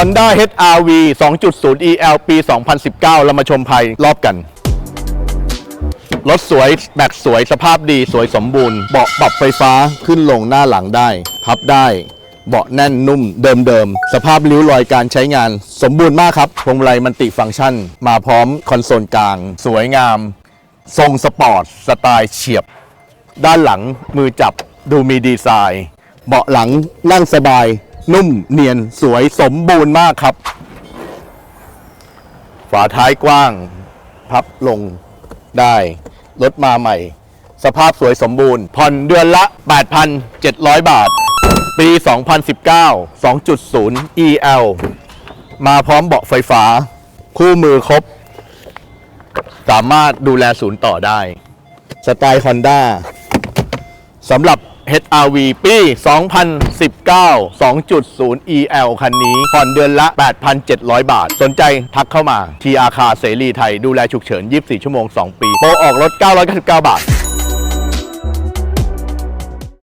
Honda HR-V 2.0 EL ปี 2019 เรามาชมภายรอบกัน รถสวยแบกสวยสภาพดีสวยสมบูรณ์ เบาะปรับไฟฟ้าขึ้นลงหน้าหลังได้ พับได้ เบาะแน่นนุ่มเดิมๆ สภาพริ้วรอยการใช้งาน สมบูรณ์มากครับพวงมาลัยมันติฟังก์ชัน มาพร้อมคอนโซลกลาง สวยงาม ทรงสปอร์ต สไตล์เฉียบ ด้านหลังมือจับดูมีดีไซน์ เบาะหลังนั่งสบาย นุ่มเนียนสวยสมบูรณ์มากครับ ฝาท้ายกว้าง พับลงได้รถมาใหม่ สภาพสวยสมบูรณ์ ผ่อนเดือนละ 8,700 บาท ปี 2019 2.0 EL มาพร้อมเบาะไฟฟ้า คู่มือครบ สามารถดูแลศูนย์ต่อได้ สไตล์ Honda สำหรับ HRV ปี 2019 2.0 EL คันนี้ผ่อนเดือนละ 8,700 บาท สนใจทักเข้ามา TR Car เสรีไทย ดูแลฉุกเฉิน 24 ชั่วโมง 2 ปี โปรออกรถ 999 บาท